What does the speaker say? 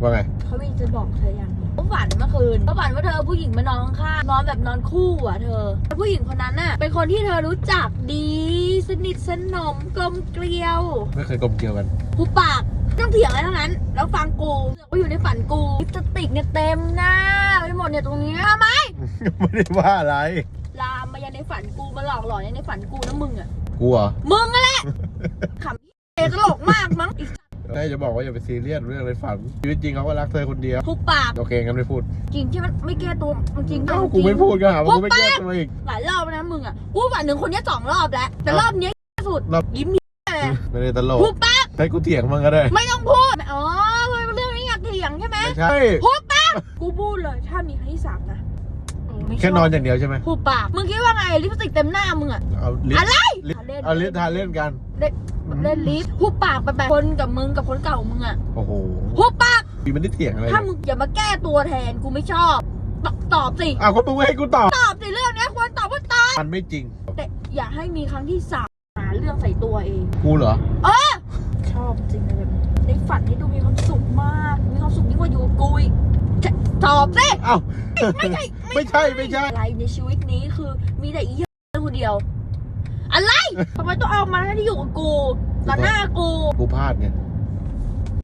ว่าไง เขามีจะบอกเธออย่างหนึงเขาฝันเมื่อคืนเขาฝันว่าเธอผู้หญิงมานอนข้างนอนแบบนอนคู่อะเธอแล้วผู้หญิงคนนั้นน่ะ เป็นคนที่เธอรู้จักดี สนิทสนมกลมเกลียวไม่เคยกลมเกลียวกันหูปากไม่ต้องเถียงอะไรทั้งนั้น แล้วฟังกูว่าอยู่ในฝันกูลิปสติกเนี่ยเต็มหน้าไปหมดเนี่ยตรงเนี้ยทำไมไม่ได้ว่าอะไร ลามมายันในฝันกูมาหลอกหลอนในฝันกูนะมึงอะกูเหรอมึงอะแหละขำเอตลกมากมั้งอีก ได้จะบอกว่าอย่าไปซีเรียสเรื่องในฝันชีวิตจริงเขาก็รักเธอคนเดียวหูปากโอเคงั้นไม่พูดจริงที่มันไม่แก้ตัวมันจริงเอ้าจริงกูไม่พูดก็หาว่ากูไม่แก้ตัวอีกหลายรอบแล้วนะมึงอะกูฝันถึงคนเนี้ยสองรอบแล้วแต่รอบเนี้ยสุดรอบยิ้มเลยไม่ได้ตลกหูปากให้กูเถียงมึงก็ได้ ไม่ต้องพูดอ๋อเรื่องนี้อยากเถียงใช่ไหมไม่ใช่หูปากกูพูดเลยถ้ามีครั้งที่สามนะไม่ชบแค่นอนอย่างเดียวใช่ไหมหูปากมึงคิดว่าไงลิปสติกเต็มหน้ามึงอะเอาลิ้นอะไรลิ้ นเล่นเอาลิ้นทาเล่นกัน เล่นเล่นลิปหูปากไปแบบคนกับมึงกับคนเก่ามึงอะโอ้โหหูปาก พี่มันได้เถียงอะไรถ้ามึงอย่ามาแก้ตัวแทนกูไม่ชอบ ตอบตอบสิอ้าวก็มึงไม่ให้กูตอบตอบสิเรื่องเนี้ยควรตอบว่าตอบมันไม่จริง แต่อย่าให้มีครั้งที่สามหาเรื่องใส่ตัวเอง กูเหรอชอบจริงเลยแบบนี้ในฝันนี่ดูมีความสุขมาก มีความสุขยิ่งกว่าอยู่กับกูอีกจะตอบสิอ้าวไม่ใช่ไม่ใช่ไม่ใช่อะไรในชีวิตนี้คือมีแต่อีเหี้ยคนเดียวอะไร ทำไมต้องเอามาให้ที่อยู่กับกูต่อหน้ากู กูพลาดไง